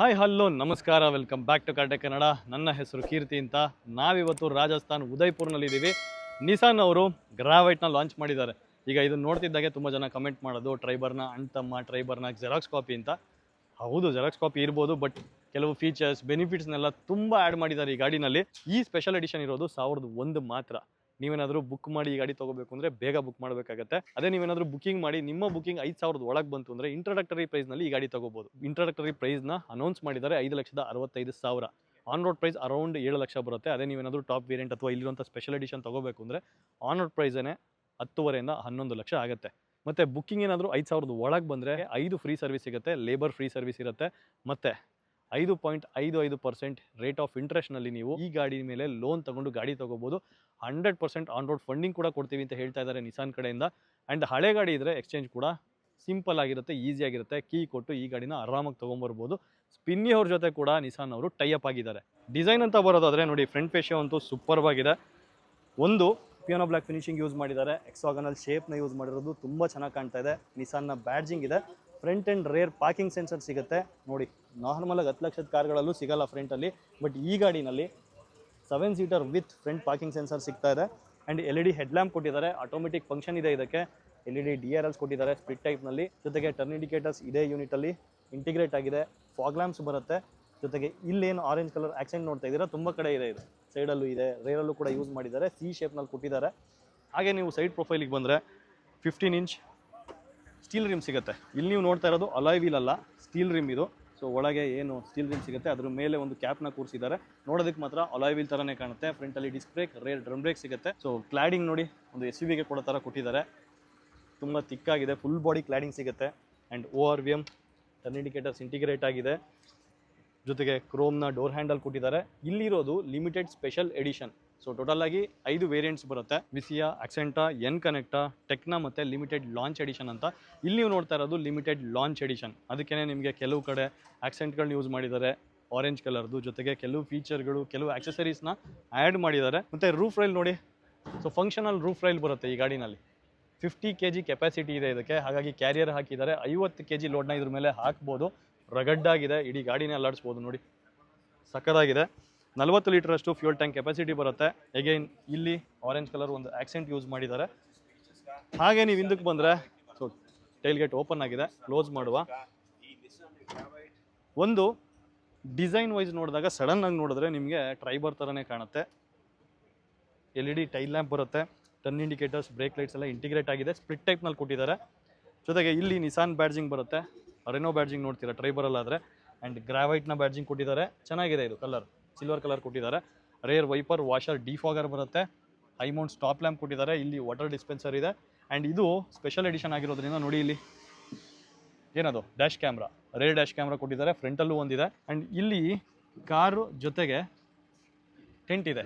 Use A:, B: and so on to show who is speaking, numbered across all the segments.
A: Hi hello ನಮಸ್ಕಾರ welcome back to Kaate Kannada. ನನ್ನ ಹೆಸರು ಕೀರ್ತಿ ಅಂತ. ನಾವಿವತ್ತು ರಾಜಸ್ಥಾನ್ ಉದಯ್ಪುರ್ನಲ್ಲಿದ್ದೀವಿ ನಿಸಾನ್ ಅವರು ಗ್ರಾವೈಟ್ನ ಲಾಂಚ್ ಮಾಡಿದ್ದಾರೆ. ಈಗ ಇದನ್ನು ನೋಡ್ತಿದ್ದಾಗೆ ತುಂಬ ಜನ ಕಮೆಂಟ್ ಮಾಡೋದು ಟ್ರೈಬರ್ನ ಅಣ್ತಮ್ಮ ಟ್ರೈಬರ್ನ ಜೆರಾಕ್ಸ್ ಕಾಪಿ ಅಂತ. ಹೌದು ಜೆರಾಕ್ಸ್ ಕಾಪಿ ಇರ್ಬೋದು ಬಟ್ ಕೆಲವು ಫೀಚರ್ಸ್ ಬೆನಿಫಿಟ್ಸ್ನೆಲ್ಲ ತುಂಬ ಆ್ಯಡ್ ಮಾಡಿದ್ದಾರೆ ಈ ಗಾಡಿನಲ್ಲಿ. ಈ ಸ್ಪೆಷಲ್ ಎಡಿಷನ್ ಇರೋದು ಸಾವಿರದ ಒಂದು ಮಾತ್ರ. ನೀವೇನಾದರೂ ಬುಕ್ ಮಾಡಿ ಈ ಗಾಡಿ ತಗೋಬೇಕು ಅಂದರೆ ಬೇಗ ಬುಕ್ ಮಾಡಬೇಕಾಗತ್ತೆ. ಅದೇ ನೀವೇನಾದರೂ ಬುಕಿಂಗ್ ಮಾಡಿ ನಿಮ್ಮ ಬುಕಿಂಗ್ ಐದು ಸಾವಿರದ ಒಳಗೆ ಬಂತು ಅಂದರೆ ಇಂಟ್ರಡಕ್ಟರಿ ಪ್ರೈಸ್ನಲ್ಲಿ ಈ ಗಾಡಿ ತಗೋಬೋದು. ಇಂಟ್ರಡಕ್ಟರಿ ಪ್ರೈಸ್ನ ಅನೌನ್ಸ್ ಮಾಡಿದ್ದಾರೆ ಐದು ಲಕ್ಷದ ಅರವತ್ತೈದು ಸಾವಿರ. ಆನ್ ರೋಡ್ ಪ್ರೈಸ್ ಅರೌಂಡ್ ಏಳು ಲಕ್ಷ ಬರುತ್ತೆ. ಅದೇ ನೀವೇನಾದರೂ ಟಾಪ್ ವೇರಿಯಂಟ್ ಅಥವಾ ಇಲ್ಲಿರುವಂಥ ಸ್ಪೆಷಲ್ ಎಡಿಷನ್ ತಗೋಬೇಕು ಅಂದರೆ ಆನ್ ರೋಡ್ ಪ್ರೈಸೇ ಹತ್ತುವರೆಯಿಂದ ಹನ್ನೊಂದು ಲಕ್ಷ ಆಗುತ್ತೆ. ಮತ್ತು ಬುಕ್ಕಿಂಗ್ ಏನಾದರೂ ಐದು ಸಾವಿರದ ಒಳಗೆ ಬಂದರೆ ಐದು ಫ್ರೀ ಸರ್ವಿಸ್ ಸಿಗುತ್ತೆ ಲೇಬರ್ ಫ್ರೀ ಸರ್ವಿಸ್ ಇರುತ್ತೆ. ಮತ್ತು ಐದು ಪಾಯಿಂಟ್ ಐದು ಐದು ಪರ್ಸೆಂಟ್ ರೇಟ್ ಆಫ್ ಇಂಟ್ರೆಸ್ಟ್ನಲ್ಲಿ ನೀವು ಈ ಗಾಡಿ ಮೇಲೆ ಲೋನ್ ತಗೊಂಡು ಗಾಡಿ ತಗೋಬೋದು. Hundred percent on road funding ಕೂಡ ಕೊಡ್ತೀವಿ ಅಂತ ಹೇಳ್ತಾ ಇದ್ದಾರೆ ನಿಸಾನ್ ಕಡೆಯಿಂದ. ಆ್ಯಂಡ್ ಹಳೆ ಗಾಡಿ ಇದ್ದರೆ ಎಕ್ಸ್ಚೇಂಜ್ ಕೂಡ ಸಿಂಪಲ್ ಆಗಿರುತ್ತೆ ಈಸಿ ಆಗಿರುತ್ತೆ. ಕೀ ಕೊಟ್ಟು ಈ ಗಾಡಿನ ಆರಾಮಾಗಿ ತೊಗೊಂಬರ್ಬೋದು. ಸ್ಪಿನ್ನಿ ಅವ್ರ ಜೊತೆ ಕೂಡ ನಿಸಾನ್ ಅವರು ಟೈಅಪ್ ಆಗಿದ್ದಾರೆ. ಡಿಸೈನ್ ಅಂತ ಬರೋದಾದರೆ ನೋಡಿ ಫ್ರಂಟ್ ಫೇಶಿಯೋ ಅಂತೂ ಸೂಪರ್ವ್ ಆಗಿದೆ. ಒಂದು ಪಿಯೋನೋ ಬ್ಲ್ಯಾಕ್ ಫಿನಿಶಿಂಗ್ ಯೂಸ್ ಮಾಡಿದ್ದಾರೆ. ಎಕ್ಸಾಗನಲ್ ಶೇಪ್ನ ಯೂಸ್ ಮಾಡಿರೋದು ತುಂಬ ಚೆನ್ನಾಗಿ ಕಾಣ್ತಾ ಇದೆ. ನಿಸಾನ್ನ ಬ್ಯಾಡ್ಜಿಂಗ್ ಇದೆ. Front and rear parking sensor ಸಿಗುತ್ತೆ. ನೋಡಿ ನಾರ್ಮಲಾಗಿ ಹತ್ತು ಲಕ್ಷದ ಕಾರ್ಗಳಲ್ಲೂ ಸಿಗಲ್ಲ ಫ್ರಂಟಲ್ಲಿ ಬಟ್ ಈ ಗಾಡಿನಲ್ಲಿ seven seater with front parking sensor ಸಿಗ್ತಾ ಇದೆ. And L E D headlamp ಕೊಟ್ಟಿದ್ದಾರೆ. ಆಟೋಮೆಟಿಕ್ ಫಂಕ್ಷನ್ ಇದೆ ಇದಕ್ಕೆ. L E D D R Ls ಕೊಟ್ಟಿದ್ದಾರೆ ಸ್ಪ್ಲಿಟ್ ಟೈಪ್ನಲ್ಲಿ ಜೊತೆಗೆ ಟರ್ನ್ ಇಂಡಿಕೇಟರ್ಸ್ ಇದೇ ಯೂನಿಟಲ್ಲಿ ಇಂಟಿಗ್ರೇಟ್ ಆಗಿದೆ. ಫಾಗ್ ಲ್ಯಾಂಪ್ಸ್ ಬರುತ್ತೆ. ಜೊತೆಗೆ ಇಲ್ಲೇನು ಆರೆಂಜ್ ಕಲರ್ ಆಕ್ಸೆಂಟ್ ನೋಡ್ತಾ ಇದ್ದೀರಾ? ತುಂಬ ಕಡೆ ಇದೆ ಇದು. ಸೈಡಲ್ಲೂ ಇದೆ. ರೇರಲ್ಲೂ ಕೂಡ ಯೂಸ್ ಮಾಡಿದ್ದಾರೆ. ಸಿ ಶೇಪ್ನಲ್ಲಿ ಕೊಟ್ಟಿದ್ದಾರೆ. ಹಾಗೆ ನೀವು ಸೈಡ್ ಪ್ರೊಫೈಲಿಗೆ ಬಂದರೆ ಫಿಫ್ಟೀನ್ ಇಂಚ್ ಸ್ಟೀಲ್ ರಿಮ್ ಸಿಗುತ್ತೆ. ಇಲ್ಲಿ ನೀವು ನೋಡ್ತಾ ಇರೋದು ಅಲಾಯ್ ವೀಲ್ ಅಲ್ಲ. ಸ್ಟೀಲ್ ರಿಮ್ ಇದು. ಸೊ ಒಳಗೆ ಏನು ಸ್ಟೀಲ್ ರಿಮ್ ಸಿಗುತ್ತೆ, ಅದ್ರ ಮೇಲೆ ಒಂದು ಕ್ಯಾಪ್ನ ಕೂರಿಸಿದ್ದಾರೆ. ನೋಡೋದಕ್ಕೆ ಮಾತ್ರ ಅಲಾಯ್ ವೀಲ್ ಥರನೇ ಕಾಣುತ್ತೆ. ಫ್ರಂಟಲ್ಲಿ disc brake rear drum brake ಸಿಗುತ್ತೆ. ಸೊ ಕ್ಲಾಡಿಂಗ್ ನೋಡಿ ಒಂದು ಎಸ್ ಯು ವಿಗೆ ಕೊಡೋ ಥರ ಕೊಟ್ಟಿದ್ದಾರೆ. ತುಂಬ ತಿಕ್ಕಾಗಿದೆ. ಫುಲ್ ಬಾಡಿ ಕ್ಲಾಡಿಂಗ್ ಸಿಗುತ್ತೆ. And O R V M turn indicators integrate ಆಗಿದೆ. ಜೊತೆಗೆ ಕ್ರೋಮ್ನ ಡೋರ್ ಹ್ಯಾಂಡಲ್ ಕೊಟ್ಟಿದ್ದಾರೆ. ಇಲ್ಲಿರೋದು limited special edition so total ಆಗಿ ಐದು ವೇರಿಯಂಟ್ಸ್ ಬರುತ್ತೆ. ವಿಸಿಯಾ ಅಕ್ಸೆಂಟಾ ಎನ್ ಕನೆಕ್ಟಾ ಟೆಕ್ನಾ ಮತ್ತು ಲಿಮಿಟೆಡ್ ಲಾಂಚ್ ಎಡಿಷನ್ ಅಂತ. ಇಲ್ಲಿ ನೀವು ನೋಡ್ತಾ ಇರೋದು ಲಿಮಿಟೆಡ್ ಲಾಂಚ್ ಎಡಿಷನ್ ಅದಕ್ಕೇ ನಿಮಗೆ ಕೆಲವು ಕಡೆ ಆಕ್ಸೆಂಟ್ಗಳನ್ನ ಯೂಸ್ ಮಾಡಿದ್ದಾರೆ. ಆರೆಂಜ್ ಕಲರ್ದು ಜೊತೆಗೆ ಕೆಲವು ಫೀಚರ್ಗಳು ಕೆಲವು ಆಕ್ಸೆಸರೀಸ್ನ ಆ್ಯಡ್ ಮಾಡಿದ್ದಾರೆ. ಮತ್ತು ರೂಫ್ ರೈಲ್ ನೋಡಿ. ಸೊ ಫಂಕ್ಷನಲ್ ರೂಫ್ ರೈಲ್ ಬರುತ್ತೆ ಈ ಗಾಡಿನಲ್ಲಿ. ಫಿಫ್ಟಿ ಕೆ ಜಿ ಕೆಪಾಸಿಟಿ ಇದೆ ಇದಕ್ಕೆ. ಹಾಗಾಗಿ ಕ್ಯಾರಿಯರ್ ಹಾಕಿದ್ದಾರೆ. ಐವತ್ತು ಕೆ ಜಿ ಲೋಡ್ನ ಇದ್ರ ಮೇಲೆ ಹಾಕ್ಬೋದು. ರಗಡ್ಡಾಗಿದೆ. ಇಡೀ ಗಾಡಿನೇ ಅಲ್ಲಾಡಿಸ್ಬೋದು ನೋಡಿ. ಸಕ್ಕದಾಗಿದೆ ನಲವತ್ತು ಲೀಟ್ರಷ್ಟು ಫ್ಯೂಲ್ ಟ್ಯಾಂಕ್ ಕೆಪಾಸಿಟಿ ಬರುತ್ತೆ. ಎಗೈನ್ ಇಲ್ಲಿ ಆರೆಂಜ್ ಕಲರ್ ಒಂದು ಆಕ್ಸೆಂಟ್ ಯೂಸ್ ಮಾಡಿದ್ದಾರೆ. ಹಾಗೆ ನೀವು ಹಿಂದಕ್ಕೆ ಬಂದರೆ ಸೊ ಟೈಲ್ ಗೇಟ್ ಓಪನ್ ಆಗಿದೆ ಕ್ಲೋಸ್ ಮಾಡುವ. ಒಂದು ಡಿಸೈನ್ ವೈಸ್ ನೋಡಿದಾಗ ಸಡನ್ ಆಗಿ ನೋಡಿದ್ರೆ ನಿಮಗೆ ಟ್ರೈಬರ್ ಥರನೇ ಕಾಣುತ್ತೆ. L E D tail lamp ಬರುತ್ತೆ ಟರ್ನ್ ಇಂಡಿಕೇಟರ್ಸ್ ಬ್ರೇಕ್ ಲೈಟ್ಸ್ ಎಲ್ಲ ಇಂಟಿಗ್ರೇಟ್ ಆಗಿದೆ ಸ್ಪ್ಲಿಟ್ ಟೈಪ್ನಲ್ಲಿ ಕೊಟ್ಟಿದ್ದಾರೆ. ಜೊತೆಗೆ ಇಲ್ಲಿ ನಿಸಾನ್ ಬ್ಯಾಡ್ಜಿಂಗ್ ಬರುತ್ತೆ ರೆನೋ ಬ್ಯಾಡ್ಜಿಂಗ್ ನೋಡ್ತೀರಾ ಟ್ರೈಬರಲ್ಲಾದರೆ ಆ್ಯಂಡ್ ಗ್ರಾವೈಟ್ನ ಬ್ಯಾಡ್ಜಿಂಗ್ ಕೊಟ್ಟಿದ್ದಾರೆ. ಚೆನ್ನಾಗಿದೆ ಇದು ಕಲರ್ ಸಿಲ್ವರ್ ಕಲರ್ ಕೊಟ್ಟಿದ್ದಾರೆ. ರೇರ್ ವೈಪರ್ ವಾಷರ್ ಡಿಫಾಗರ್ ಬರುತ್ತೆ. ಹೈ ಮೌಂಟ್ ಸ್ಟಾಪ್ ಲ್ಯಾಂಪ್ ಕೊಟ್ಟಿದ್ದಾರೆ. ಇಲ್ಲಿ ವಾಟರ್ ಡಿಸ್ಪೆನ್ಸರ್ ಇದೆ. ಆ್ಯಂಡ್ ಇದು ಸ್ಪೆಷಲ್ ಎಡಿಷನ್ ಆಗಿರೋದ್ರಿಂದ ನೋಡಿ ಇಲ್ಲಿ. ಏನದು? Dash camera rear dash camera ಕೊಟ್ಟಿದ್ದಾರೆ. ಫ್ರಂಟಲ್ಲೂ ಒಂದಿದೆ. ಆ್ಯಂಡ್ ಇಲ್ಲಿ ಕಾರು ಜೊತೆಗೆ ಟೆಂಟ್ ಇದೆ.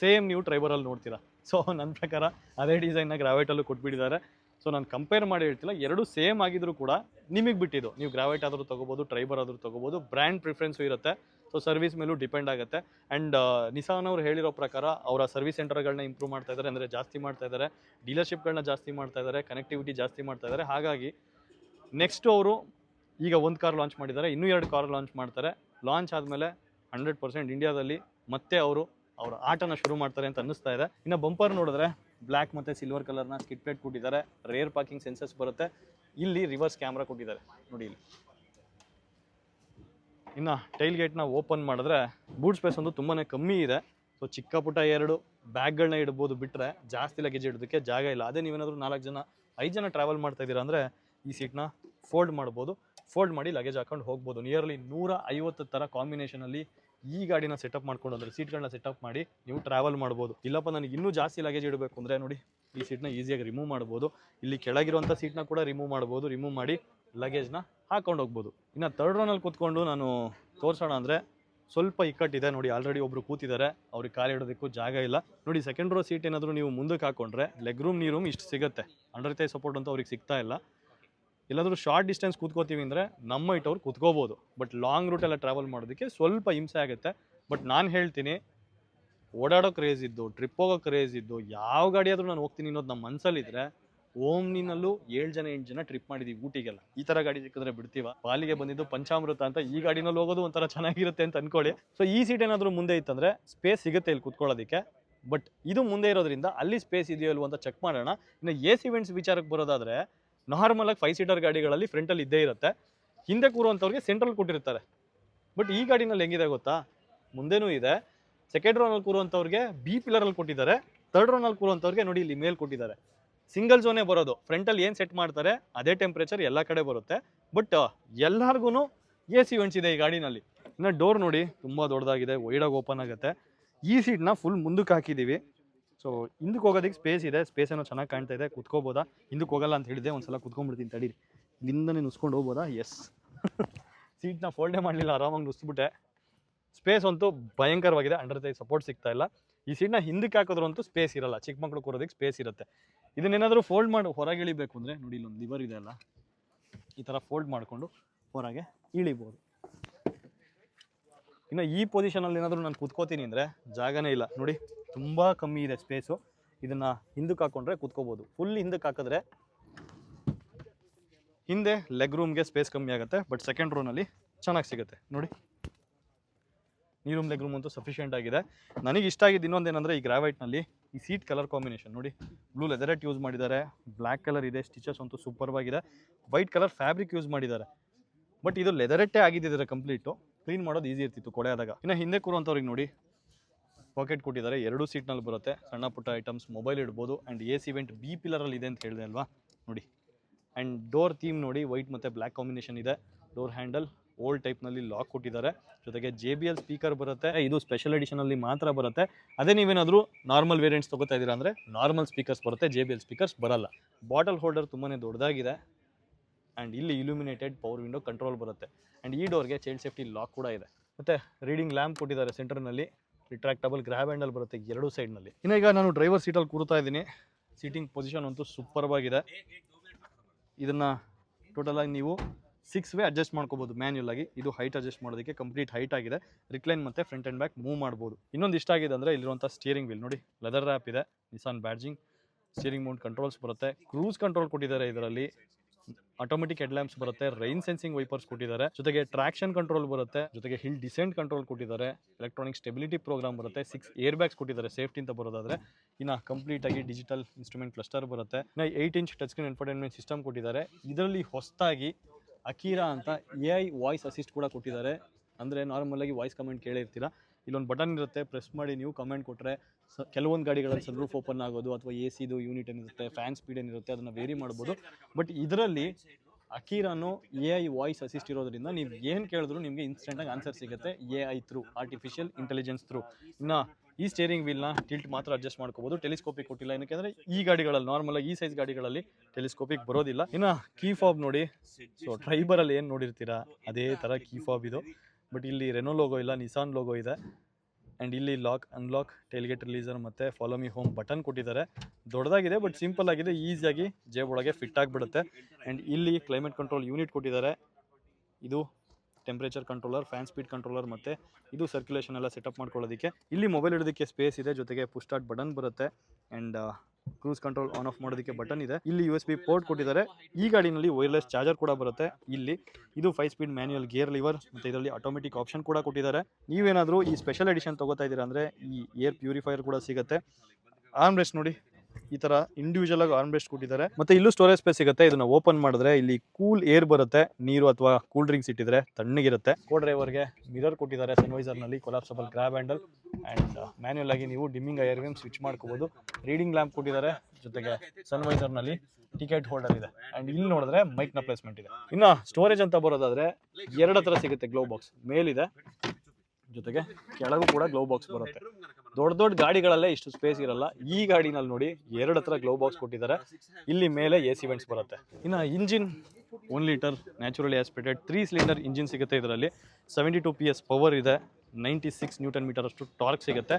A: ಸೇಮ್ ನೀವು ಟ್ರೈಬರಲ್ಲಿ ನೋಡ್ತೀರಾ. ಸೊ ನನ್ನ ಪ್ರಕಾರ ಅದೇ ಡಿಸೈನ್ನ ಗ್ರಾವೆಟಲ್ಲೂ ಕೊಟ್ಬಿಟ್ಟಿದ್ದಾರೆ. ಸೊ ನಾನು ಕಂಪೇರ್ ಮಾಡಿ ಹೇಳ್ತಿಲ್ಲ, ಎರಡು ಸೇಮ್ ಆಗಿದ್ರು ಕೂಡ ನಿಮಗೆ ಬಿಟ್ಟಿದ್ದು. ನೀವು ಗ್ರಾವೈಟ್ ಆದರೂ ತೊಗೋಬೋದು ಟ್ರೈಬರ್ ಆದರೂ ತೊಗೋಬೋದು ಬ್ರ್ಯಾಂಡ್ ಪ್ರಿಫರೆನ್ಸು ಇರುತ್ತೆ. ಸೊ ಸರ್ವಿಸ್ ಮೇಲೂ ಡಿಪೆಂಡ್ ಆಗುತ್ತೆ. ಆ್ಯಂಡ್ ನಿಸಾನ್ ಅವ್ರು ಹೇಳಿರೋ ಪ್ರಕಾರ ಅವರ ಸರ್ವಿಸ್ ಸೆಂಟರ್ಗಳನ್ನ ಇಂಪ್ರೂವ್ ಮಾಡ್ತಾ ಇದ್ದಾರೆ ಅಂದರೆ ಜಾಸ್ತಿ ಮಾಡ್ತಾ ಇದ್ದಾರೆ ಡೀಲರ್ಶಿಪ್ಗಳನ್ನ ಜಾಸ್ತಿ ಮಾಡ್ತಾ ಇದ್ದಾರೆ ಕನೆಕ್ಟಿವಿಟಿ ಜಾಸ್ತಿ ಮಾಡ್ತಾ ಇದ್ದಾರೆ ಹಾಗಾಗಿ ನೆಕ್ಸ್ಟ್ ಅವರು ಈಗ ಒಂದು ಕಾರ್ ಲಾಂಚ್ ಮಾಡಿದ್ದಾರೆ, ಇನ್ನೂ ಎರಡು ಕಾರ್ ಲಾಂಚ್ ಮಾಡ್ತಾರೆ. ಲಾಂಚ್ ಆದಮೇಲೆ ಹಂಡ್ರೆಡ್ ಪರ್ಸೆಂಟ್ ಇಂಡಿಯಾದಲ್ಲಿ ಮತ್ತೆ ಅವರು ಅವರ ಆಟನ ಶುರು ಮಾಡ್ತಾರೆ ಅಂತ ಅನ್ನಿಸ್ತಾ ಇದೆ. ಇನ್ನು ಬಂಪರ್ ನೋಡಿದ್ರೆ ಬ್ಲ್ಯಾಕ್ ಮತ್ತು ಸಿಲ್ವರ್ ಕಲರ್ನ ಸ್ಕಿಟ್ ಪ್ಲೇಟ್ ಕೊಟ್ಟಿದ್ದಾರೆ. ರೇರ್ ಪಾರ್ಕಿಂಗ್ ಸೆನ್ಸಸ್ ಬರುತ್ತೆ. ಇಲ್ಲಿ ರಿವರ್ಸ್ ಕ್ಯಾಮ್ರಾ ಕೊಟ್ಟಿದ್ದಾರೆ. ನೋಡಿ ಇಲ್ಲಿ. ಇನ್ನು ಟೈಲ್ ಗೇಟ್ನ ಓಪನ್ ಮಾಡಿದ್ರೆ ಬೂಟ್ ಸ್ಪೇಸ್ ಒಂದು ತುಂಬಾ ಕಮ್ಮಿ ಇದೆ. ಸೊ ಚಿಕ್ಕ ಪುಟ್ಟ ಎರಡು ಬ್ಯಾಗ್ಗಳನ್ನ ಇಡ್ಬೋದು ಬಿಟ್ಟರೆ ಜಾಸ್ತಿ ಲಗೇಜ್ ಇಡೋದಕ್ಕೆ ಜಾಗ ಇಲ್ಲ. ಅದೇ ನೀವೇನಾದರೂ ನಾಲ್ಕು ಜನ, ಐದು ಜನ ಟ್ರಾವೆಲ್ ಮಾಡ್ತಾ ಇದ್ದೀರಾ ಅಂದರೆ ಈ ಸೀಟ್ನ ಫೋಲ್ಡ್ ಮಾಡ್ಬೋದು. ಫೋಲ್ಡ್ ಮಾಡಿ ಲಗೇಜ್ ಹಾಕೊಂಡು ಹೋಗ್ಬೋದು. ನಿಯರ್ಲಿ ನೂರ ಐವತ್ತು ಥರ ಕಾಂಬಿನೇಷನಲ್ಲಿ ಈ ಗಾಡಿನ ಸೆಟಪ್ ಮಾಡ್ಕೊಂಡು ಅಂದರೆ ಸೀಟ್ಗಳನ್ನ ಸೆಟಪ್ ಮಾಡಿ ನೀವು ಟ್ರಾವೆಲ್ ಮಾಡ್ಬೋದು. ಇಲ್ಲಪ್ಪ, ನನಗೆ ಇನ್ನೂ ಜಾಸ್ತಿ ಲಗೇಜ್ ಇಡಬೇಕು ಅಂದರೆ ನೋಡಿ, ಈ ಸೀಟ್ನ ಈಸಿಯಾಗಿ ರಿಮೂವ್ ಮಾಡ್ಬೋದು. ಇಲ್ಲಿ ಕೆಳಗಿರುವಂಥ ಸೀಟ್ನ ಕೂಡ ರಿಮೂವ್ ಮಾಡ್ಬೋದು. ರಿಮೂವ್ ಮಾಡಿ ಲಗೇಜ್ನ ಹಾಕೊಂಡು ಹೋಗ್ಬೋದು. ಇನ್ನು ತರ್ಡ್ ರೋನಲ್ಲಿ ಕೂತ್ಕೊಂಡು ನಾನು ತೋರಿಸೋಣ ಅಂದರೆ ಸ್ವಲ್ಪ ಇಕ್ಕಟ್ಟಿದೆ. ನೋಡಿ ಆಲ್ರೆಡಿ ಒಬ್ರು ಕೂತಿದ್ದಾರೆ. ಅವ್ರಿಗೆ ಕಾಲು ಇಡೋದಕ್ಕೂ ಜಾಗ ಇಲ್ಲ. ನೋಡಿ ಸೆಕೆಂಡ್ ರೋ ಸೀಟ್ ಏನಾದರೂ ನೀವು ಮುಂದಕ್ಕೆ ಹಾಕೊಂಡ್ರೆ ಲೆಗ್ ರೂಮ್ ನೀ ರೂಮ್ ಇಷ್ಟು ಸಿಗುತ್ತೆ. ಅಂಡರ್ ತೈ ಸಪೋರ್ಟ್ ಅಂತ ಅವ್ರಿಗೆ ಸಿಗ್ತಾ ಇಲ್ಲ. ಎಲ್ಲಾದರೂ ಶಾರ್ಟ್ ಡಿಸ್ಟೆನ್ಸ್ ಕೂತ್ಕೋತೀವಿ ಅಂದರೆ ನಮ್ಮ ಇಟ್ಟವ್ರು ಕೂತ್ಕೋಬೋದು. ಬಟ್ ಲಾಂಗ್ ರೂಟೆಲ್ಲ ಟ್ರಾವೆಲ್ ಮಾಡೋದಕ್ಕೆ ಸ್ವಲ್ಪ ಹಿಂಸೆ ಆಗುತ್ತೆ. ಬಟ್ ನಾನು ಹೇಳ್ತೀನಿ, ಓಡಾಡೋ ಕ್ರೇಜ್ ಇದ್ದು ಟ್ರಿಪ್ ಹೋಗೋ ಕ್ರೇಜ್ ಇದ್ದು, ಯಾವ ಗಾಡಿ ಆದರೂ ನಾನು ಹೋಗ್ತೀನಿ ಅನ್ನೋದು ನಮ್ಮ ಮನಸ್ಸಲ್ಲಿದ್ದರೆ ಓಮ್ನಿನಲ್ಲೂ ಏಳು ಜನ, ಎಂಟು ಜನ ಟ್ರಿಪ್ ಮಾಡಿದ್ದೀವಿ ಊಟಿಗೆಲ್ಲ. ಈ ಥರ ಗಾಡಿ ಸಿಕ್ಕಿದ್ರೆ ಬಿಡ್ತೀವ? ಪಾಲಿಗೆ ಬಂದಿದ್ದು ಪಂಚಾಮೃತ ಅಂತ ಈ ಗಾಡಿನಲ್ಲಿ ಹೋಗೋದು ಒಂಥರ ಚೆನ್ನಾಗಿರುತ್ತೆ ಅಂತ ಅನ್ಕೊಳ್ಳಿ. ಸೊ ಈ ಸೀಟ್ ಏನಾದರೂ ಮುಂದೆ ಇತ್ತಂದರೆ ಸ್ಪೇಸ್ ಸಿಗುತ್ತೆ ಇಲ್ಲಿ ಕೂತ್ಕೊಳ್ಳೋದಕ್ಕೆ. ಬಟ್ ಇದು ಮುಂದೆ ಇರೋದ್ರಿಂದ ಅಲ್ಲಿ ಸ್ಪೇಸ್ ಇದೆಯೋ ಅಂತ ಚೆಕ್ ಮಾಡೋಣ. ಇನ್ನು ಎ ಸಿ ವಿಚಾರಕ್ಕೆ ಬರೋದಾದ್ರೆ ನಾರ್ಮಲ್ ಆಗಿ ಫೈವ್ ಸೀಟರ್ ಗಾಡಿಗಳಲ್ಲಿ ಫ್ರಂಟಲ್ಲಿ ಇದ್ದೇ ಇರುತ್ತೆ. ಹಿಂದೆ ಕೂರುವಂಥವ್ರಿಗೆ ಸೆಂಟ್ರಲ್ ಕೊಟ್ಟಿರ್ತಾರೆ. ಬಟ್ ಈ ಗಾಡಿನಲ್ಲಿ ಹೆಂಗಿದೆ ಗೊತ್ತಾ? ಮುಂದೆನೂ ಇದೆ. ಸೆಕೆಂಡ್ ರೋನಲ್ಲಿ ಕೂರುವಂಥವ್ರಿಗೆ ಬಿ ಪಿಲ್ಲರಲ್ಲಿ ಕೊಟ್ಟಿದ್ದಾರೆ. ತರ್ಡ್ ರೋನಲ್ಲಿ ಕೂರುವಂಥವ್ರಿಗೆ ನೋಡಿ ಇಲ್ಲಿ ಮೇಲ್ ಕೊಟ್ಟಿದ್ದಾರೆ. ಸಿಂಗಲ್ ಝೋನೇ ಬರೋದು. ಫ್ರಂಟಲ್ಲಿ ಏನು ಸೆಟ್ ಮಾಡ್ತಾರೆ, ಅದೇ ಟೆಂಪ್ರೇಚರ್ ಎಲ್ಲ ಕಡೆ ಬರುತ್ತೆ. ಬಟ್ ಎಲ್ಲರಿಗೂ ಎ ಸಿ ಹೊಂಚಿದೆ ಈ ಗಾಡಿನಲ್ಲಿ. ಇನ್ನು ಡೋರ್ ನೋಡಿ, ತುಂಬ ದೊಡ್ಡದಾಗಿದೆ ವೈಡಾಗಿ ಓಪನ್ ಆಗುತ್ತೆ. ಈ ಸೀಟ್ನ ಫುಲ್ ಮುಂದಕ್ಕೆ ಹಾಕಿದ್ದೀವಿ. ಸೊ ಹಿಂದಕ್ಕೆ ಹೋಗೋದಕ್ಕೆ ಸ್ಪೇಸ್ ಇದೆ. ಸ್ಪೇಸ್ ಏನೋ ಚೆನ್ನಾಗಿ ಕಾಣ್ತಾ ಇದೆ. ಕುತ್ಕೋಬೋದಾ? ಹಿಂದಕ್ಕೆ ಹೋಗಲ್ಲ ಅಂತ ಹೇಳಿದೆ ಒಂದ್ಸಲ ಕುತ್ಕೊಂಡ್ಬಿಡ್ತೀನಿ ತಡೀರಿ. ಇಲ್ಲಿಂದನೇ ನುಸ್ಕೊಂಡು ಹೋಗ್ಬೋದಾ? ಎಸ್ ಸೀಟ್ನ ಫೋಲ್ಡೇ ಮಾಡಲಿಲ್ಲ. ಆರಾಮಾಗಿ ನುಸ್ಬಿಟ್ಟೆ. ಸ್ಪೇಸ್ ಅಂತೂ ಭಯಂಕರವಾಗಿದೆ. ಅಂಡರ್ ತೈ ಸಪೋರ್ಟ್ ಸಿಗ್ತಾ ಇಲ್ಲ. ಈ ಸೀಟ್ನ ಹಿಂದಕ್ಕೆ ಹಾಕಿದ್ರು ಅಂತೂ ಸ್ಪೇಸ್ ಇರಲ್ಲ. ಚಿಕ್ಕ ಮಕ್ಳು ಕೂರೋದಕ್ಕೆ ಸ್ಪೇಸ್ ಇರುತ್ತೆ. ಇದನ್ನೇನಾದರೂ ಫೋಲ್ಡ್ ಮಾಡಿ, ಹೊರಗೆ ಇಳಿಬೇಕು ಅಂದರೆ, ನೋಡಿ ಇಲ್ಲೊಂದು ಲಿವರ್ ಇದೆ ಅಲ್ಲ. ಈ ಥರ ಫೋಲ್ಡ್ ಮಾಡಿಕೊಂಡು ಹೊರಗೆ ಇಳಿಬೋದು. ಇನ್ನು ಈ ಪೊಸಿಷನಲ್ಲಿ ಏನಾದರೂ ನಾನು ಕುತ್ಕೋತೀನಿ ಅಂದರೆ ಜಾಗನೇ ಇಲ್ಲ. ನೋಡಿ. ತುಂಬ ಕಮ್ಮಿ ಇದೆ ಸ್ಪೇಸು ಇದನ್ನು ಹಿಂದಕ್ಕೆ ಹಾಕೊಂಡ್ರೆ ಕೂತ್ಕೋಬೋದು. ಫುಲ್ ಹಿಂದಕ್ಕೆ ಹಾಕಿದ್ರೆ ಹಿಂದೆ ಲೆಗ್ ರೂಮ್ಗೆ ಸ್ಪೇಸ್ ಕಮ್ಮಿ ಆಗುತ್ತೆ ಬಟ್ ಸೆಕೆಂಡ್ ರೋನಲ್ಲಿ ಚೆನ್ನಾಗಿ ಸಿಗುತ್ತೆ. ನೋಡಿ. ನೀ ರೂಮ್ ಲೆಗ್ ರೂಮ್ ಅಂತೂ ಸಫಿಷಿಯೆಂಟ್ ಆಗಿದೆ. ನನಗೆ ಇಷ್ಟ ಆಗಿದ್ದು ಇನ್ನೊಂದೇನೆಂದರೆ ಈ ಗ್ರಾವೈಟ್ನಲ್ಲಿ ಈ ಸೀಟ್ ಕಲರ್ ಕಾಂಬಿನೇಷನ್ ನೋಡಿ ಬ್ಲೂ ಲೆದರೆಟ್ ಯೂಸ್ ಮಾಡಿದ್ದಾರೆ. ಬ್ಲ್ಯಾಕ್ ಕಲರ್ ಇದೆ ಸ್ಟಿಚಸ್ ಅಂತೂ ಸೂಪರ್ವಾಗಿದೆ ವೈಟ್ ಕಲರ್ ಫ್ಯಾಬ್ರಿಕ್ ಯೂಸ್ ಮಾಡಿದ್ದಾರೆ. ಬಟ್ ಇದು ಲೆದರೆಟ್ಟೇ ಆಗಿದ್ದಿದ್ದಾರೆ ಕಂಪ್ಲೀಟು ಕ್ಲೀನ್ ಮಾಡೋದು ಈಸಿ ಇರ್ತಿತ್ತು ಕೊಡೆ ಆದಾಗ. ಇನ್ನು ಹಿಂದೆ ಕೂರುವಂಥವ್ರಿಗೆ ನೋಡಿ. ಪಾಕೆಟ್ ಕೊಟ್ಟಿದ್ದಾರೆ. ಎರಡು ಸೀಟ್ನಲ್ಲಿ ಬರುತ್ತೆ. ಸಣ್ಣ ಪುಟ್ಟ ಐಟಮ್ಸ್ ಮೊಬೈಲ್ ಇಡ್ಬೋದು. And A C vent B ಪಿಲ್ಲರಲ್ಲಿ ಇದೆ ಅಂತ ಹೇಳಿದೆ ಅಲ್ವಾ? ನೋಡಿ. ಆ್ಯಂಡ್ ಡೋರ್ ಥೀಮ್ ನೋಡಿ ವೈಟ್ ಮತ್ತು ಬ್ಲ್ಯಾಕ್ ಕಾಂಬಿನೇಷನ್ ಇದೆ. ಡೋರ್ ಹ್ಯಾಂಡಲ್ ಓಲ್ಡ್ ಟೈಪ್ನಲ್ಲಿ ಲಾಕ್ ಕೊಟ್ಟಿದ್ದಾರೆ. ಜೊತೆಗೆ ಜೆ ಬಿ ಎಲ್ ಸ್ಪೀಕರ್ ಬರುತ್ತೆ. ಇದು ಸ್ಪೆಷಲ್ ಎಡಿಷನಲ್ಲಿ ಮಾತ್ರ ಬರುತ್ತೆ. ಅದೇ ನೀವೇನಾದರೂ ನಾರ್ಮಲ್ ವೇರಿಯಂಟ್ಸ್ ತೊಗೋತಾ ಇದ್ದೀರಾ ಅಂದರೆ ನಾರ್ಮಲ್ ಸ್ಪೀಕರ್ಸ್ ಬರುತ್ತೆ. ಜೆ ಬಿ ಎಲ್ ಸ್ಪೀಕರ್ಸ್ ಬರಲ್ಲ. ಬಾಟಲ್ ಹೋಲ್ಡರ್ ತುಂಬಾ ದೊಡ್ಡದಾಗಿದೆ. ಆ್ಯಂಡ್ ಇಲ್ಲಿ ಇಲ್ಯುಮಿನೇಟೆಡ್ ಪವರ್ ವಿಂಡೋ ಕಂಟ್ರೋಲ್ ಬರುತ್ತೆ. ಆ್ಯಂಡ್ ಈ ಡೋರ್ಗೆ ಚೈಲ್ಡ್ ಸೇಫ್ಟಿ ಲಾಕ್ ಕೂಡ ಇದೆ. ಮತ್ತು ರೀಡಿಂಗ್ ಲ್ಯಾಂಪ್ ಕೊಟ್ಟಿದ್ದಾರೆ ಸೆಂಟರ್ನಲ್ಲಿ ರಿಟ್ರಾಕ್ಟಬಲ್ ಗ್ರ್ಯಾಬ್ ಹ್ಯಾಂಡಲ್ ಬರುತ್ತೆ ಎರಡೂ ಸೈಡ್ನಲ್ಲಿ ಇನ್ನು ಈಗ ನಾನು ಡ್ರೈವರ್ ಸೀಟಲ್ಲಿ ಕೂರ್ತಾ ಇದ್ದೀನಿ. ಸೀಟಿಂಗ್ ಪೊಸಿಷನ್ ಅಂತೂ ಸೂಪರ್ವಾಗಿದೆ ಇದನ್ನು ಟೋಟಲಾಗಿ ನೀವು ಸಿಕ್ಸ್ ವೇ ಅಡ್ಜಸ್ಟ್ ಮಾಡ್ಕೋಬೋದು ಮ್ಯಾನ್ಯಲ್ ಆಗಿ. ಇದು ಹೈಟ್ ಅಡ್ಜಸ್ಟ್ ಮಾಡೋದಕ್ಕೆ ಕಂಪ್ಲೀಟ್ ಹೈಟ್ ಆಗಿದೆ. ರಿಕ್ಲೈನ್ ಮತ್ತು ಫ್ರಂಟ್ ಆ್ಯಂಡ್ ಬ್ಯಾಕ್ ಮೂವ್ ಮಾಡ್ಬೋದು. ಇನ್ನೊಂದು ಇಷ್ಟ ಆಗಿದೆ ಅಂದರೆ ಇಲ್ಲಿರುವಂಥ ಸ್ಟೀರಿಂಗ್ ವೀಲ್ ನೋಡಿ ಲೆದರ್ ರ್ಯಾಪ್ ಇದೆ Nissan badging steering mount controls ಬರುತ್ತೆ. ಕ್ರೂಸ್ ಕಂಟ್ರೋಲ್ ಕೊಟ್ಟಿದ್ದಾರೆ ಇದರಲ್ಲಿ. ಆಟೋಮೆಟಿಕ್ ಹೆಡ್ ಲ್ಯಾಂಪ್ಸ್ ಬರುತ್ತೆ ರೈನ್ ಸೆನ್ಸಿಂಗ್ ವೈಪರ್ಸ್ ಕೊಟ್ಟಿದ್ದಾರೆ. ಜೊತೆಗೆ ಟ್ರಾಕ್ಷನ್ ಕಂಟ್ರೋಲ್ ಬರುತ್ತೆ, ಜೊತೆಗೆ ಹಿಲ್ ಡಿಸೆಂಟ್ ಕಂಟ್ರೋಲ್ ಕೊಟ್ಟಿದ್ದಾರೆ. ಎಲೆಕ್ಟ್ರಾನಿಕ್ ಸ್ಟೆಬಿಲಿಟಿ ಪ್ರೋಗ್ರಾಮ್ ಬರುತ್ತೆ ಸಿಕ್ಸ್ ಏರ್ ಬ್ಯಾಗ್ಸ್ ಕೊಟ್ಟಿದ್ದಾರೆ ಸೇಫ್ಟಿ ಅಂತ ಬರೋದಾದ್ರೆ. ಇನ್ನು ಕಂಪ್ಲೀಟ್ ಆಗಿ ಡಿಜಿಟಲ್ ಇನ್ಸ್ಟ್ರೂಮೆಂಟ್ ಕ್ಲಸ್ಟರ್ ಬರುತ್ತೆ. ಇನ್ನು eight inch touch screen entertainment system ಕೊಟ್ಟಿದ್ದಾರೆ. ಇದರಲ್ಲಿ ಹೊಸದಾಗಿ ಅಕೀರಾ ಅಂತ ಎ ವಾಯ್ಸ್ ಅಸಿಸ್ಟ್ ಕೂಡ ಕೊಟ್ಟಿದ್ದಾರೆ. ಅಂದರೆ ನಾರ್ಮಲಾಗಿ ವಾಯ್ಸ್ ಕಮೆಂಟ್ ಕೇಳಿರ್ತೀರ. ಇಲ್ಲೊಂದು ಬಟನ್ ಇರುತ್ತೆ ಪ್ರೆಸ್ ಮಾಡಿ ನೀವು ಕಮೆಂಟ್ ಕೊಟ್ಟರೆ ಸ, ಕೆಲವೊಂದು ಗಾಡಿಗಳಲ್ಲಿ ಸನ್ರೂಫ್ ಓಪನ್ ಆಗೋದು ಅಥವಾ ಎ ಸಿದು ಯೂನಿಟ್ ಏನಿರುತ್ತೆ ಫ್ಯಾನ್ ಸ್ಪೀಡ್ ಏನಿರುತ್ತೆ, ಅದನ್ನು ವೇರಿ ಮಾಡ್ಬೋದು. ಬಟ್ ಇದರಲ್ಲಿ ಅಕೀರಾನು ಎ ಐ ವಾಯ್ಸ್ ಅಸಿಸ್ಟ್ ಇರೋದ್ರಿಂದ ನೀವು ಏನು ಕೇಳಿದ್ರು ನಿಮಗೆ ಇನ್ಸ್ಟೆಂಟಾಗಿ ಆನ್ಸರ್ ಸಿಗುತ್ತೆ A I through artificial intelligence through ಇನ್ನು ಈ ಸ್ಟೇರಿಂಗ್ ವೀಲ್ನ ಟಿಲ್ಟ್ ಮಾತ್ರ ಅಡ್ಜಸ್ಟ್ ಮಾಡ್ಕೋಬೋದು. ಟೆಲಿಸ್ಕೋಪಿಕ್ ಕೊಟ್ಟಿಲ್ಲ, ಏನಕ್ಕೆ ಈ ಗಾಡಿಗಳಲ್ಲಿ ನಾರ್ಮಲ್ ಈ ಸೈಜ್ ಗಾಡಿಗಳಲ್ಲಿ ಟೆಲಿಸ್ಕೋಪಿಕ್ ಬರೋದಿಲ್ಲ. ಇನ್ನು ಕೀ ಫಾಬ್ ನೋಡಿ ಸೊ ಟ್ರೈಬರಲ್ಲಿ ಏನು ನೋಡಿರ್ತೀರಾ, ಅದೇ ಥರ ಕೀ ಫಾಬ್ ಇದು. ಬಟ್ ಇಲ್ಲಿ ರೆನೋ ಲೋಗೋ ಇಲ್ಲ ನಿಸಾನ್ ಲೋಗೋ ಇದೆ. ಆ್ಯಂಡ್ ಇಲ್ಲಿ ಲಾಕ್ ಅನ್ಲಾಕ್ ಟೇಲ್ಗೇಟ್ ರಿಲೀಸರ್ ಮತ್ತು ಫಾಲೋ ಮಿ ಹೋಮ್ ಬಟನ್ ಕೊಟ್ಟಿದ್ದಾರೆ. ದೊಡ್ಡದಾಗಿದೆ ಬಟ್ ಸಿಂಪಲ್ ಆಗಿದೆ ಈಸಿಯಾಗಿ ಜೇಬ್ ಒಳಗೆ ಫಿಟ್ ಆಗಿಬಿಡುತ್ತೆ. ಆ್ಯಂಡ್ ಇಲ್ಲಿ ಕ್ಲೈಮೇಟ್ ಕಂಟ್ರೋಲ್ ಯೂನಿಟ್ ಕೊಟ್ಟಿದ್ದಾರೆ. ಇದು temperature controller fan speed controller ಮತ್ತು ಇದು ಸರ್ಕ್ಯುಲೇಷನ್ ಎಲ್ಲ ಸೆಟಪ್ ಮಾಡ್ಕೊಳ್ಳೋದಕ್ಕೆ. ಇಲ್ಲಿ ಮೊಬೈಲ್ ಇಡೋದಕ್ಕೆ ಸ್ಪೇಸ್ ಇದೆ, ಜೊತೆಗೆ ಪುಷ್ ಸ್ಟಾರ್ಟ್ ಬಟನ್ ಬರುತ್ತೆ and cruise control on off ಮಾಡೋದಕ್ಕೆ ಬಟನ್ ಇದೆ. ಇಲ್ಲಿ ಯು ಎಸ್ ಬಿ ಪೋರ್ಟ್ ಕೊಟ್ಟಿದ್ದಾರೆ. ಈ ಗಾಡಿನಲ್ಲಿ ವೈರ್ಲೆಸ್ ಚಾರ್ಜರ್ ಕೂಡ ಬರುತ್ತೆ ಇಲ್ಲಿ. ಇದು five speed manual gear lever ಮತ್ತು ಇದರಲ್ಲಿ ಆಟೋಮೆಟಿಕ್ ಆಪ್ಷನ್ ಕೂಡ ಕೊಟ್ಟಿದ್ದಾರೆ. ನೀವೇನಾದರೂ ಈ ಸ್ಪೆಷಲ್ ಎಡಿಷನ್ ತಗೋತಾ ಇದ್ದೀರಾ ಅಂದರೆ ಈ ಏರ್ ಪ್ಯೂರಿಫೈಯರ್ ಕೂಡ ಸಿಗುತ್ತೆ. ಆರ್ಮ್ ರೆಸ್ಟ್ ನೋಡಿ. ಈ ತರ ಇಂಡಿವಿಜುವಲ್ ಆಗಿ ಆರ್ಮ್ ಬೆಸ್ಟ್ ಕೊಟ್ಟಿದ್ದಾರೆ. ಮತ್ತೆ ಇಲ್ಲೂ ಸ್ಟೋರೇಜ್ ಸ್ಪೇಸ್ ಸಿಗುತ್ತೆ. ಇದನ್ನ ಓಪನ್ ಮಾಡಿದ್ರೆ ಇಲ್ಲಿ ಕೂಲ್ ಏರ್ ಬರುತ್ತೆ. ನೀರು ಅಥವಾ ಕೂಲ್ ಡ್ರಿಂಕ್ಸ್ ಇಟ್ಟಿದ್ರೆ ತಣ್ಣಗಿರುತ್ತೆ. ಕೋ ಡ್ರೈವರ್ಗೆ ಮಿರರ್ ಕೊಟ್ಟಿದ್ದಾರೆ ಸನ್ವೈಸರ್ನಲ್ಲಿ collapsible grab handle and manual ಆಗಿ ನೀವು dimming I R V M switch ಮಾಡ್ಕೋಬಹುದು ರೀಡಿಂಗ್ ಲ್ಯಾಂಪ್ ಕೊಟ್ಟಿದ್ದಾರೆ ಜೊತೆಗೆ ಸನ್ವೈಸರ್ನಲ್ಲಿ ಟಿಕೆಟ್ ಹೋಲ್ಡರ್ ಇದೆ. ಅಂಡ್ ಇಲ್ಲಿ ನೋಡಿದ್ರೆ ಮೈಕ್ನ ಪ್ಲೇಸ್ಮೆಂಟ್ ಇದೆ. ಇನ್ನ ಸ್ಟೋರೇಜ್ ಅಂತ ಬರೋದಾದ್ರೆ ಎರಡು ಹತ್ರ ಸಿಗುತ್ತೆ ಗ್ಲೋ ಬಾಕ್ಸ್ ಮೇಲಿದೆ. ಜೊತೆಗೆ ಕೆಳಗೂ ಕೂಡ ಗ್ಲೋ ಬಾಕ್ಸ್ ಬರುತ್ತೆ. ದೊಡ್ಡ ದೊಡ್ಡ ಗಾಡಿಗಳಲ್ಲೇ ಇಷ್ಟು ಸ್ಪೇಸ್ ಇರಲ್ಲ. ಈ ಗಾಡಿನಲ್ಲಿ ನೋಡಿ ಎರಡು ಹತ್ರ ಗ್ಲೋ ಬಾಕ್ಸ್ ಕೊಟ್ಟಿದ್ದಾರೆ. ಇಲ್ಲಿ ಮೇಲೆ ಎ ಸಿ ವೆಂಟ್ಸ್ ಬರುತ್ತೆ. ಇನ್ನು engine one litre naturally aspirated three cylinder engine ಸಿಗುತ್ತೆ ಇದರಲ್ಲಿ. Seventy two P S power ಇದೆ. ನೈಂಟಿ ಸಿಕ್ಸ್ ನ್ಯೂಟನ್ ಮೀಟರ್ ಅಷ್ಟು ಟಾರ್ಕ್ ಸಿಗುತ್ತೆ.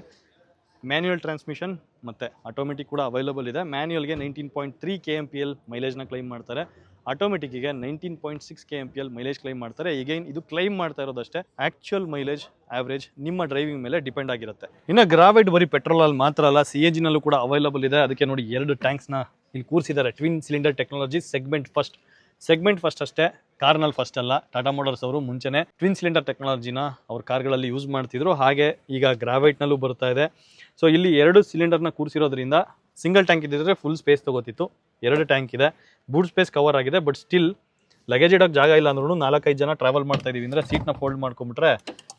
A: ಮ್ಯಾನ್ಯುಯಲ್ ಟ್ರಾನ್ಸ್ಮಿಷನ್ ಮತ್ತು ಆಟೋಮೆಟಿಕ್ ಕೂಡ ಅವೈಲಬಲ್ ಇದೆ. ಮ್ಯಾನ್ಯುಯಲ್ಗೆ nineteen point three K M P L ಮೈಲೇಜ್ನ claim ಮಾಡ್ತಾರೆ. ಆಟೋಮೆಟಿಕ್ಕಿಗೆ nineteen point six K M P L mileage claim ಮಾಡ್ತಾರೆ. ಈಗೇನು ಇದು ಕ್ಲೈಮ್ ಮಾಡ್ತಾ ಇರೋದಷ್ಟೇ. ಆಕ್ಚುಯಲ್ ಮೈಲೇಜ್ ಆವ್ರೇಜ್ ನಿಮ್ಮ ಡ್ರೈವಿಂಗ್ ಮೇಲೆ ಡಿಪೆಂಡ್ ಆಗಿರುತ್ತೆ. ಇನ್ನು ಗ್ರಾವೈಡ್ ಬರೀ ಪೆಟ್ರೋಲ್ ಅಲ್ಲಿ ಮಾತ್ರ ಅಲ್ಲ ಸಿ ಎನ್ ಜಿನಲ್ಲೂ ಕೂಡ ಅವೈಲಬಲ್ ಇದೆ. ಅದಕ್ಕೆ ನೋಡಿ ಎರಡು ಟ್ಯಾಂಕ್ಸ್ನ ಇಲ್ಲಿ ಕೂರಿಸಿದ್ದಾರೆ. Twin cylinder technology segment first segment first ಅಷ್ಟೇ. ಕಾರ್ನಲ್ಲಿ ಫಸ್ಟ್ ಅಲ್ಲ. ಟಾಟಾ ಮೋಟರ್ಸ್ ಅವರು ಮುಂಚೆನೆ ಟ್ವಿನ್ ಸಿಲಿಂಡರ್ ಟೆಕ್ನಾಲಜಿನ ಅವ್ರ ಕಾರ್ಗಳಲ್ಲಿ ಯೂಸ್ ಮಾಡ್ತಿದ್ರು. ಹಾಗೆ ಈಗ ಗ್ರಾವೈಟ್ನಲ್ಲೂ ಬರ್ತಾ ಇದೆ. ಸೊ ಇಲ್ಲಿ ಎರಡು ಸಿಲಿಂಡರ್ನ ಕೂರಿಸಿರೋದ್ರಿಂದ ಸಿಂಗಲ್ ಟ್ಯಾಂಕ್ ಇದ್ದಿದ್ರೆ ಫುಲ್ ಸ್ಪೇಸ್ ತಗೋತಿತ್ತು. ಎರಡು ಟ್ಯಾಂಕ್ ಇದೆ. ಬೂಟ್ ಸ್ಪೇಸ್ ಕವರ್ ಆಗಿದೆ ಬಟ್ ಸ್ಟಿಲ್ ಲಗೇಜ್ ಇಡೋಕ್ಕೆ ಜಾಗ ಇಲ್ಲ ಅಂದ್ರೂ ನಾಲ್ಕೈದು ಜನ ಟ್ರಾವೆಲ್ ಮಾಡ್ತಾ ಇದೀವಿ ಅಂದರೆ ಸೀಟ್ನ ಫೋಲ್ಡ್ ಮಾಡ್ಕೊಂಬಿಟ್ರೆ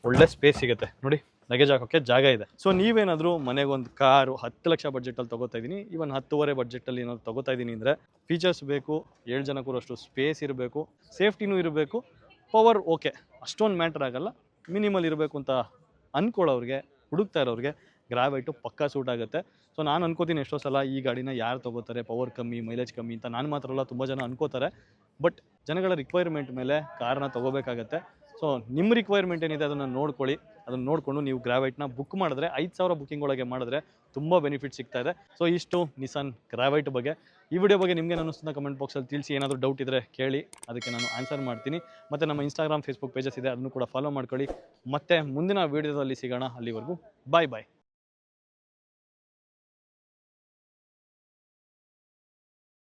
A: ಒಳ್ಳೆ ಸ್ಪೇಸ್ ಸಿಗುತ್ತೆ. ನೋಡಿ ಲಗೇಜ್ ಹಾಕೋಕ್ಕೆ ಜಾಗ ಇದೆ. ಸೊ ನೀವೇನಾದರೂ ಮನೆಗೊಂದು ಕಾರು ಹತ್ತು ಲಕ್ಷ ಬಜೆಟಲ್ಲಿ ತೊಗೋತಾ ಇದ್ದೀನಿ ಇವನ್ ಹತ್ತುವರೆ ಬಡ್ಜೆಟಲ್ಲಿ ಏನಾದ್ರು ತೊಗೋತಾ ಇದ್ದೀನಿ ಅಂದರೆ ಫೀಚರ್ಸ್ ಬೇಕು, ಏಳು ಜನ ಕೂರಷ್ಟು ಸ್ಪೇಸ್ ಇರಬೇಕು ಸೇಫ್ಟಿನೂ ಇರಬೇಕು ಪವರ್ ಓಕೆ ಅಷ್ಟೊಂದು ಮ್ಯಾಟ್ರ್ ಆಗಲ್ಲ. ಮಿನಿಮಲ್ ಇರಬೇಕು ಅಂತ ಅಂದ್ಕೊಳ್ಳೋರಿಗೆ ಹುಡುಕ್ತಾ ಇರೋರಿಗೆ ಗ್ರಾವೈಟು ಪಕ್ಕಾ ಸೂಟ್ ಆಗುತ್ತೆ. ಸೊ ನಾನು ಅನ್ಕೋತೀನಿ ಎಷ್ಟೋ ಸಲ ಈ ಗಾಡಿನ ಯಾರು ತಗೋತಾರೆ ಪವರ್ ಕಮ್ಮಿ ಮೈಲೇಜ್ ಕಮ್ಮಿ ಅಂತ ನಾನು ಮಾತ್ರ ಅಲ್ಲ ತುಂಬ ಜನ ಅನ್ಕೋತಾರೆ. ಬಟ್ ಜನಗಳ ರಿಕ್ವೈರ್ಮೆಂಟ್ ಮೇಲೆ ಕಾರನ್ನ ತಗೋಬೇಕಾಗತ್ತೆ. ಸೊ ನಿಮ್ಮ ರಿಕ್ವೈರ್ಮೆಂಟ್ ಏನಿದೆ ಅದನ್ನು ನೋಡ್ಕೊಳ್ಳಿ. ಅದನ್ನು ನೋಡಿಕೊಂಡು ನೀವು ಗ್ರಾವೈಟ್ನ ಬುಕ್ ಮಾಡಿದ್ರೆ, ಐದು ಸಾವಿರ ಬುಕ್ಕಿಂಗ್ ಒಳಗೆ ಮಾಡಿದ್ರೆ ತುಂಬ ಬೆನಿಫಿಟ್ ಸಿಗ್ತಾ ಇದೆ. ಸೊ ಇಷ್ಟು ನಿಸಾನ್ ಗ್ರಾವೈಟ್ ಬಗ್ಗೆ. ಈ ವಿಡಿಯೋ ಬಗ್ಗೆ ನಿಮಗೆ ಅನ್ನಿಸ್ತದ ಕಮೆಂಟ್ ಬಾಕ್ಸಲ್ಲಿ ತಿಳಿಸಿ. ಏನಾದರೂ ಡೌಟ್ ಇದ್ದರೆ ಕೇಳಿ. ಅದಕ್ಕೆ ನಾನು ಆನ್ಸರ್ ಮಾಡ್ತೀನಿ. ಮತ್ತು ನಮ್ಮ ಇನ್ಸ್ಟಾಗ್ರಾಮ್ ಫೇಸ್ಬುಕ್ ಪೇಜಸ್ ಇದೆ. ಅದನ್ನು ಕೂಡ ಫಾಲೋ ಮಾಡ್ಕೊಳ್ಳಿ. ಮತ್ತೆ ಮುಂದಿನ ವೀಡಿಯೋದಲ್ಲಿ ಸಿಗೋಣ. ಅಲ್ಲಿವರೆಗೂ ಬಾಯ್ ಬಾಯ್